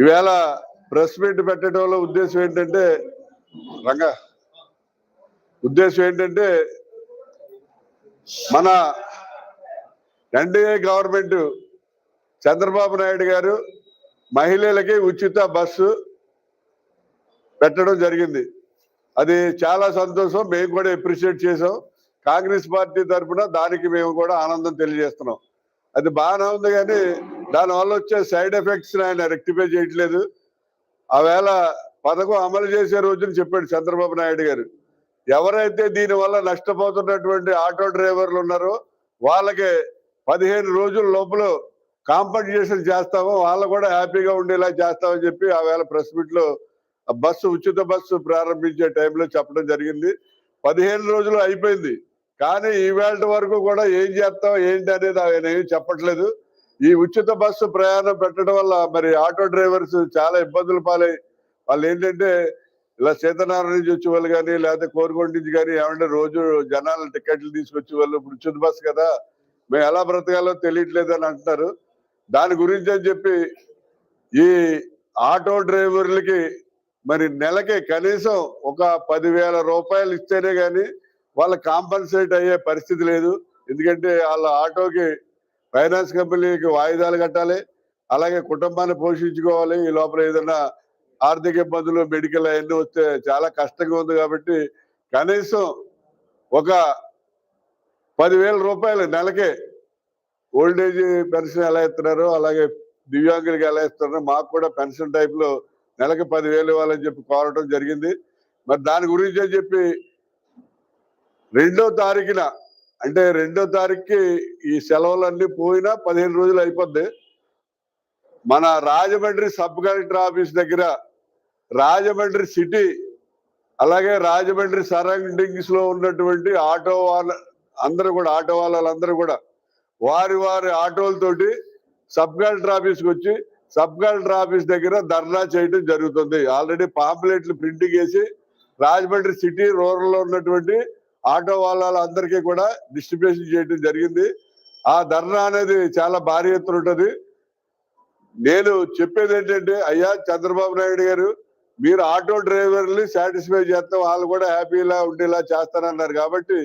ఈవేళ press meet పెట్టడంలో ఉద్దేశం ఏంటంటే రంగా ఉద్దేశం ఏంటంటే మన ఎన్డీఏ గవర్నమెంట్ చంద్రబాబు నాయుడు గారు మహిళలకి ఉచిత బస్సు పెట్టడం జరిగింది. అది చాలా సంతోషం మేము కూడా అప్రిషియేట్ చేసాం కాంగ్రెస్ పార్టీ తరఫున దానికి మేము కూడా ఆనందం తెలియజేస్తున్నాం. అది బాగానే ఉంది కానీ దానివల్ల వచ్చే సైడ్ ఎఫెక్ట్స్ ఆయన రెక్టిఫై చేయట్లేదు. ఆవేళ పథకం అమలు చేసే రోజున చెప్పాడు చంద్రబాబు నాయుడు గారు. ఎవరైతే దీనివల్ల నష్టపోతున్నటువంటి ఆటో డ్రైవర్లు ఉన్నారో వాళ్ళకి పదిహేను రోజుల లోపల కాంపన్సేషన్ చేస్తాము. వాళ్ళు కూడా హ్యాపీగా ఉండేలా చేస్తామని చెప్పి ఆవేళ ప్రెస్ మీట్లో ఆ బస్సు ఉచిత బస్సు ప్రారంభించే టైంలో చెప్పడం జరిగింది. పదిహేను రోజులు అయిపోయింది. కానీ ఈవేళ వరకు కూడా ఏం చేస్తాం ఏంటి అనేది ఆయన ఏం చెప్పట్లేదు. ఈ ఉచిత బస్సు ప్రయాణం పెట్టడం వల్ల మరి ఆటో డ్రైవర్స్ చాలా ఇబ్బందులు పాలై వాళ్ళు ఏంటంటే ఇలా సీతనారాయణ నుంచి వచ్చే వాళ్ళు కానీ లేకపోతే కోరుకొండ నుంచి కానీ ఏమంటే రోజు జనాలు టికెట్లు తీసుకొచ్చే వాళ్ళు ఇప్పుడు ఉచిత బస్సు కదా మేము ఎలా బ్రతకాలో తెలియట్లేదు అని అంటున్నారు. దాని గురించి అని చెప్పి ఈ ఆటో డ్రైవర్లకి మరి నెలకి కనీసం ఒక పదివేల రూపాయలు ఇస్తేనే కానీ వాళ్ళ కాంపన్సేట్ అయ్యే పరిస్థితి లేదు. ఎందుకంటే వాళ్ళ ఆటోకి ఫైనాన్స్ కంపెనీకి వాయిదాలు కట్టాలి. అలాగే కుటుంబాన్ని పోషించుకోవాలి. ఈ లోపల ఏదైనా ఆర్థిక ఇబ్బందులు మెడికల్ అవన్నీ వస్తే చాలా కష్టంగా ఉంది కాబట్టి కనీసం ఒక పదివేల రూపాయలు నెలకే ఓల్డ్ ఏజ్ పెన్షన్ ఎలా ఇస్తున్నారు? అలాగే దివ్యాంగులకి ఎలా ఇస్తున్నారు? మాకు కూడా పెన్షన్ టైప్లో నెలకి పదివేలు ఇవ్వాలని చెప్పి కోరటం జరిగింది. మరి దాని గురించి అని చెప్పి రెండో తారీఖున అంటే రెండో తారీఖుకి ఈ సెలవులన్నీ పోయినా పదిహేను రోజులు అయిపోద్ది. మన రాజమండ్రి సబ్ కలెక్టర్ ఆఫీస్ దగ్గర రాజమండ్రి సిటీ అలాగే రాజమండ్రి సరౌండింగ్స్లో ఉన్నటువంటి ఆటో వాళ్ళ అందరూ కూడా ఆటో వాళ్ళందరూ కూడా వారి వారి ఆటోలతోటి సబ్ కలెక్టర్ ఆఫీస్కి వచ్చి సబ్ కలెక్టర్ ఆఫీస్ దగ్గర ధర్నా చేయడం జరుగుతుంది. ఆల్రెడీ పాంప్లెట్లు ప్రింటింగ్ వేసి రాజమండ్రి సిటీ రూరల్లో ఉన్నటువంటి ఆటో వాళ్ళందరికీ కూడా డిస్ట్రిబ్యూషన్ చేయడం జరిగింది. ఆ ధర్నా అనేది చాలా భారీ ఎత్తున ఉంటుంది. నేను చెప్పేది ఏంటంటే అయ్యా చంద్రబాబు నాయుడు గారు మీరు ఆటో డ్రైవర్ని సాటిస్ఫై చేస్తాం వాళ్ళు కూడా హ్యాపీలా ఉండేలా చేస్తానన్నారు కాబట్టి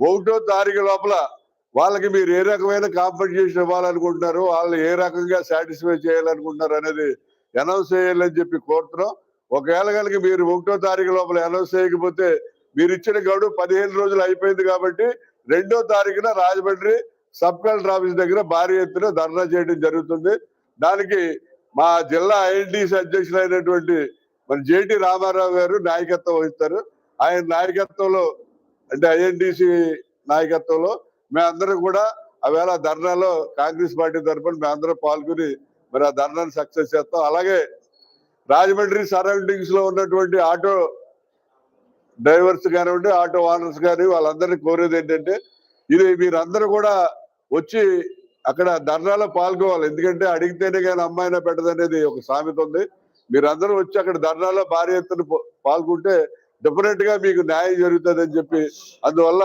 ఒకటో తారీఖు లోపల వాళ్ళకి మీరు ఏ రకమైన కాంపెన్సేషన్ ఇవ్వాలనుకుంటున్నారు వాళ్ళు ఏ రకంగా సాటిస్ఫై చేయాలనుకుంటున్నారు అనేది అనౌన్స్ చేయాలని చెప్పి కోరుతున్నాం. ఒకవేళ కనుక మీరు ఒకటో తారీఖు లోపల అనౌన్స్ చేయకపోతే మీరు ఇచ్చిన గడువు పదిహేను రోజులు అయిపోయింది కాబట్టి రెండో తారీఖున రాజమండ్రి సబ్ కలెక్టర్ ఆఫీస్ దగ్గర భారీ ఎత్తున ధర్నా చేయడం జరుగుతుంది. దానికి మా జిల్లా ఐఎన్టీసీ అధ్యక్షులైనటువంటి మన జేటి రామారావు గారు నాయకత్వం వహిస్తారు. ఆయన నాయకత్వంలో అంటే ఐఎన్టీసీ నాయకత్వంలో మేమందరం కూడా ఆవేళ ధర్నాలో కాంగ్రెస్ పార్టీ తరఫున మేమందరం పాల్గొని మరి ఆ ధర్నాను సక్సెస్ చేస్తాం. అలాగే రాజమండ్రి సరౌండింగ్స్లో ఉన్నటువంటి ఆటో డ్రైవర్స్ కానివ్వండి ఆటో ఓనర్స్ కానీ వాళ్ళందరినీ కోరేది ఏంటంటే ఇది మీరందరూ కూడా వచ్చి అక్కడ ధర్నాలో పాల్గొవాలి. ఎందుకంటే అడిగితేనే కానీ అమ్మాయినా పెట్టదనేది ఒక సామెత ఉంది. మీరందరూ వచ్చి అక్కడ ధర్నాలో భారీ ఎత్తున పాల్గొంటే డెఫినెట్గా మీకు న్యాయం జరుగుతుంది అని చెప్పి అందువల్ల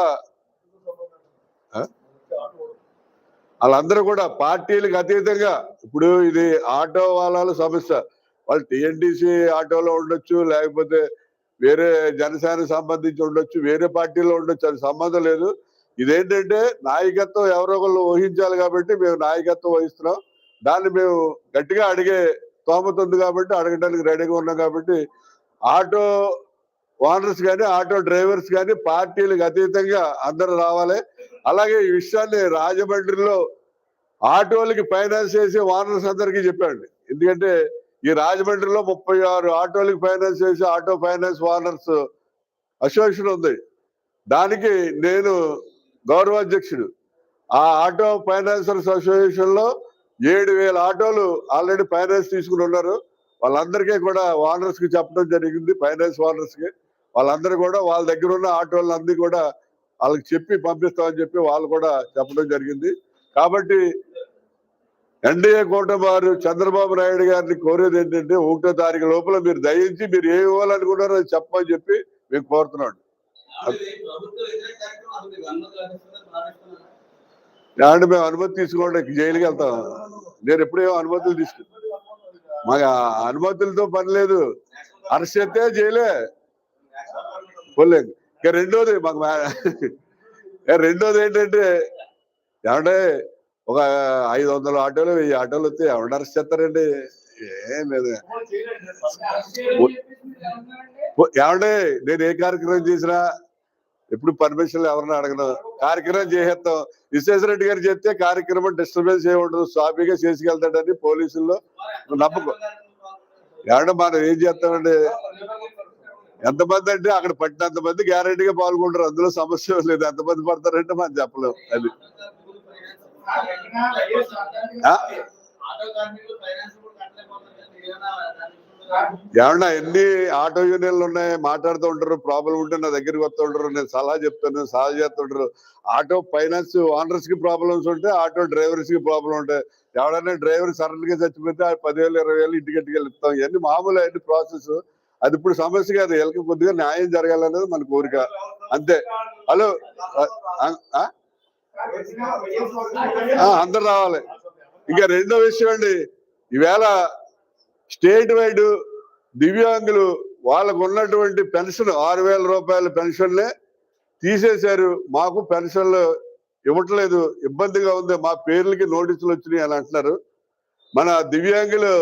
వాళ్ళందరూ కూడా పార్టీలకు అతీతంగా ఇప్పుడు ఇది ఆటో వాళ్ళ సమస్య. వాళ్ళు టిఎన్టీసీ ఆటోలో ఉండొచ్చు లేకపోతే వేరే జనసేన సంబంధించి ఉండొచ్చు వేరే పార్టీలో ఉండొచ్చు అది సంబంధం లేదు. ఇదేంటంటే నాయకత్వం ఎవరో ఒకళ్ళు వహించాలి కాబట్టి మేము నాయకత్వం వహిస్తున్నాం. దాన్ని మేము గట్టిగా అడిగే తోమత ఉంది కాబట్టి అడగడానికి రెడీగా ఉన్నాం కాబట్టి ఆటో ఓనర్స్ కానీ ఆటో డ్రైవర్స్ కానీ పార్టీలకు అతీతంగా అందరూ రావాలి. అలాగే ఈ విషయాన్ని రాజమండ్రిలో ఆటోలకి ఫైనాన్స్ చేసి ఓనర్స్ అందరికీ చెప్పండి ఎందుకంటే ఈ రాజమండ్రిలో ముప్పై ఆరు ఆటోలకి ఫైనాన్స్ చేసి ఆటో ఫైనాన్స్ ఓనర్స్ అసోసియేషన్ ఉంది. దానికి నేను గౌరవ అధ్యక్షుడు ఆ ఆటో ఫైనాన్సర్స్ అసోసియేషన్లో ఏడు వేల ఆటోలు ఆల్రెడీ ఫైనాన్స్ తీసుకుని ఉన్నారు. వాళ్ళందరికీ కూడా ఓనర్స్కి చెప్పడం జరిగింది ఫైనాన్స్ ఓనర్స్కి వాళ్ళందరూ కూడా వాళ్ళ దగ్గర ఉన్న ఆటోలందరినీ కూడా వాళ్ళకి చెప్పి పంపిస్తామని చెప్పి వాళ్ళు కూడా చెప్పడం జరిగింది. కాబట్టి ఎన్డీఏ కూటమి వారు చంద్రబాబు నాయుడు గారిని కోరేది ఏంటంటే ఒకటో తారీఖు లోపల మీరు దయించి మీరు ఏ ఇవ్వాలనుకున్నారో అది చెప్పమని చెప్పి కోరుతున్నాడు. మీకు భావిస్తున్నారా? ఏమంటే మేము అనుమతి తీసుకోండి జైలుకి వెళ్తాం. నేను ఎప్పుడేమో అనుమతులు తీసుకు మాకు అనుమతులతో పని లేదు. అరెస్ట్ చేస్తే జైలే. పోలేదు ఇక రెండోది మాకు రెండోది ఏంటంటే ఏమంటే ఒక ఐదు వందల ఆటోలు వెయ్యి ఆటోలు వస్తే ఎవరు అరెస్ట్ చేస్తారండి? ఏం లేదు. ఓ- నేను ఏ కార్యక్రమం చేసినా ఎప్పుడు పర్మిషన్ ఎవరిని అడగను. కార్యక్రమం చేసేస్తాం. విశ్వేశ్వరరెడ్డి గారు చెప్తే కార్యక్రమం డిస్టర్బెన్స్ ఏ సాఫీగా చేసుకెళ్తాడని పోలీసుల్లో నమ్మకం. ఏమంటే మనం ఏం చేస్తామండి? ఎంతమంది అంటే అక్కడ పట్టినంత మంది గ్యారంటీగా పాల్గొంటారు. అందులో సమస్య లేదు. ఎంతమంది పడతారంటే మనం చెప్పలేము అది. ఏమన్నా ఎన్ని ఆటో యూనియన్లు ఉన్నాయి? మాట్లాడుతూ ఉంటారు ప్రాబ్లం ఉంటే నా దగ్గరికి వస్తూ ఉంటారు నేను సలహా చెప్తాను సలహా చేస్తుంటారు ఆటో ఫైనాన్స్ ఓనర్స్కి ప్రాబ్లమ్స్ ఉంటే ఆటో డ్రైవర్స్కి ప్రాబ్లం ఉంటాయి ఎవడైనా డ్రైవర్ సడన్గా చచ్చిపోతే ఆ పదివేలు ఇరవై వేలు ఇంటికి ఇంటికి ఇస్తాం. ఇవన్నీ మామూలు అన్ని ప్రాసెస్ అది ఇప్పుడు సమస్య కాదు. వీళ్ళకి కొద్దిగా న్యాయం జరగాలనేది మన కోరిక. అంతే. హలో అందరు రావాలి. ఇంకా రెండో విషయం అండి ఈవేళ స్టేట్ వైడ్ దివ్యాంగులు వాళ్ళకు ఉన్నటువంటి పెన్షన్ ఆరు వేల రూపాయల పెన్షన్లే తీసేశారు. మాకు పెన్షన్లు ఇవ్వట్లేదు ఇబ్బందిగా ఉంది మా పేర్లకి నోటీసులు వచ్చినాయి అని అంటున్నారు. మన దివ్యాంగులు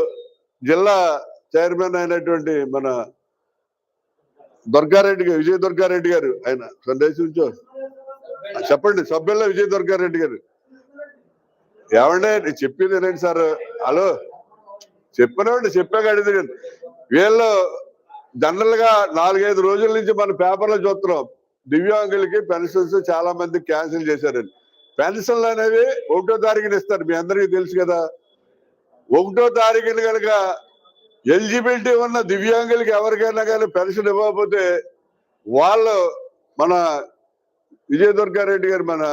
జిల్లా చైర్మన్ అయినటువంటి మన దుర్గారెడ్డి గారు విజయ దుర్గారెడ్డి గారు ఆయన సందేశం చెప్పండి సభ్యుల్లో విజయ దుర్గారెడ్డి గారు. ఏమండే నేను చెప్పింది ఏంటండి సార్. హలో చెప్పినవాడి చెప్పాక అడిగింది వీళ్ళు జనరల్గా నాలుగైదు రోజుల నుంచి మన పేపర్లో చూస్తున్నాం. దివ్యాంగులకి పెన్షన్స్ చాలా మంది క్యాన్సిల్ చేశారండి పెన్షన్లు అనేవి ఒకటో తారీఖున ఇస్తారు మీ అందరికీ తెలుసు కదా. ఒకటో తారీఖున కనుక ఎలిజిబిలిటీ ఉన్న దివ్యాంగులకి ఎవరికైనా కానీ పెన్షన్ ఇవ్వకపోతే వాళ్ళు మన విజయదుర్గారెడ్డి గారు మన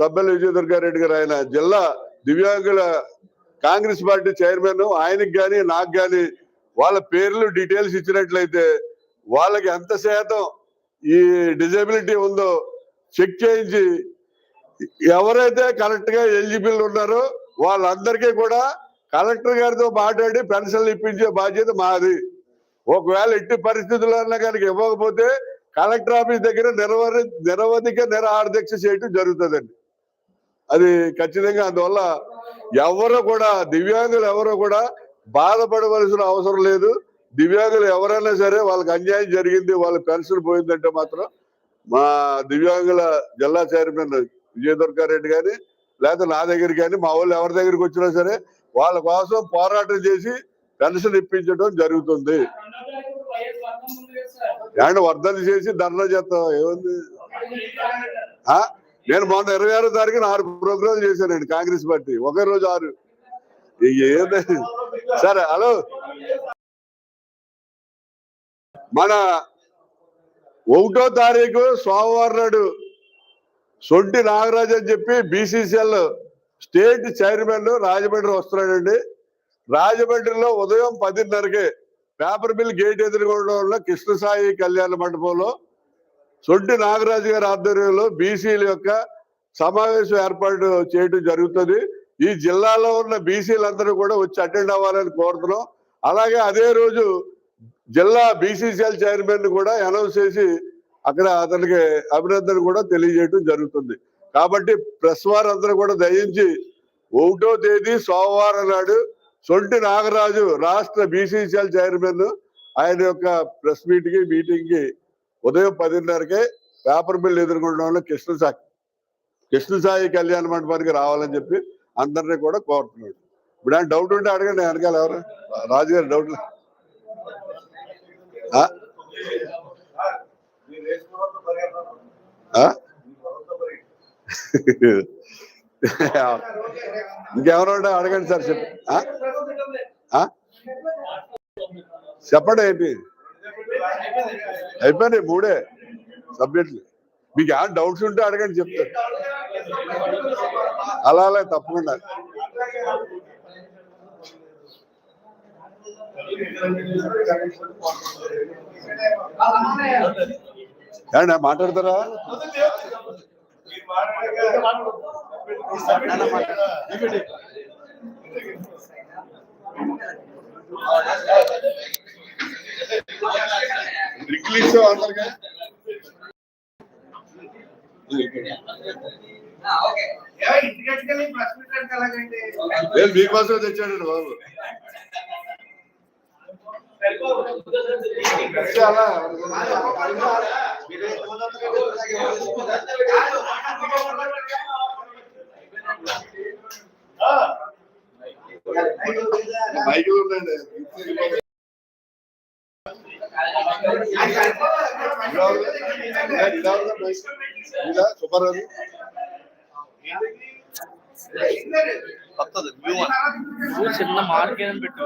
సభ్యులు విజయదుర్గారెడ్డి గారు ఆయన జిల్లా దివ్యాంగుల కాంగ్రెస్ పార్టీ చైర్మన్. ఆయనకి కానీ నాకు కానీ వాళ్ళ పేర్లు డీటెయిల్స్ ఇచ్చినట్లయితే వాళ్ళకి ఎంత శాతం ఈ డిజబిలిటీ ఉందో చెక్ చేయించి ఎవరైతే కరెక్ట్గా ఎలిజిబుల్ ఉన్నారో వాళ్ళందరికీ కూడా కలెక్టర్ గారితో మాట్లాడి పెన్షన్లు ఇప్పించే బాధ్యత మాది. ఒకవేళ ఎట్టి పరిస్థితుల్లో కనుక ఇవ్వకపోతే కలెక్టర్ ఆఫీస్ దగ్గర నిరవధి నిరవధిక నిరాహారదీక్ష చేయటం జరుగుతుందండి. అది ఖచ్చితంగా అందువల్ల ఎవరు కూడా దివ్యాంగులు ఎవరు కూడా బాధపడవలసిన అవసరం లేదు. దివ్యాంగులు ఎవరైనా సరే వాళ్ళకి అన్యాయం జరిగింది వాళ్ళ పెన్షన్ పోయిందంటే మాత్రం మా దివ్యాంగుల జిల్లా చైర్మన్ విజయదుర్గారెడ్డి కానీ లేకపోతే నా దగ్గర కానీ మా వాళ్ళు ఎవరి దగ్గరికి వచ్చినా సరే వాళ్ళ కోసం పోరాటం చేసి పెన్షన్ ఇప్పించడం జరుగుతుంది. ఏంటంటే వర్ధలు చేసి ధర్నా చేస్తాం ఏముంది? ఆ? నేను మొన్న ఇరవై ఆరో తారీఖున ఆరు ప్రోగ్రాంలు చేశానండి కాంగ్రెస్ పార్టీ. ఒకే రోజు ఆరు. ఇక సరే హలో. మన ఒకటో తారీఖు సోమవారం నాడు సొంటి నాగరాజు అని చెప్పి బీసీసీఎల్ స్టేట్ చైర్మన్ రాజమండ్రి వస్తున్నాడండి. రాజమండ్రిలో ఉదయం పదిన్నరకే పేపర్ మిల్ గేట్ ఎదురుకోవడం కృష్ణసాయి కళ్యాణ మండపంలో సొంటి నాగరాజు గారి ఆధ్వర్యంలో బీసీల యొక్క సమావేశం ఏర్పాటు చేయడం జరుగుతుంది. ఈ జిల్లాలో ఉన్న బీసీలందరూ కూడా వచ్చి అటెండ్ అవ్వాలని కోరుతున్నాం. అలాగే అదే రోజు జిల్లా బీసీసీఎల్ చైర్మన్ కూడా అనౌన్స్ చేసి అక్కడ అతనికి అభినందన కూడా తెలియజేయడం జరుగుతుంది. కాబట్టి ప్రెస్ వారందరూ కూడా దయించి ఒకటో తేదీ సోమవారం నాడు సొంటి నాగరాజు రాష్ట్ర బీసీసీఎల్ చైర్మన్ ఆయన యొక్క ప్రెస్ మీట్కి మీటింగ్కి ఉదయం పదిన్నరకే పేపర్ మిల్ ఎదుర్కొండడంలో కృష్ణసాయి కృష్ణసాయి కృష్ణ సాయి కళ్యాణ మండపానికి రావాలని చెప్పి అందరినీ కూడా కోరుతున్నాడు. ఇప్పుడు ఆయన డౌట్ ఉంటే అడగండి వెనకాల ఎవరు? రాజుగారు డౌట్ ఇంకెవరు ఉంటే అడగండి సార్ చెప్పి ఆ? ఆ? చెప్పండి ఏంటి? అయిపోయినాయి మూడే సబ్జెక్టులు. మీకు ఏమైనా డౌట్స్ ఉంటే అడగండి చెప్తారు అలా అలా తప్పకుండా. ఏమన్నా మాట్లాడతారా? డ్రింకులు ఇస్తావు అందరికీ లేదు మీకోసం తెచ్చాడు బాబు. చాలా మైకులు ఉండండి చిన్న పెట్టు.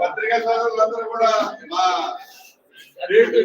పత్రికా సోదరులందరూ కూడా మా ప్రోగ్రామ్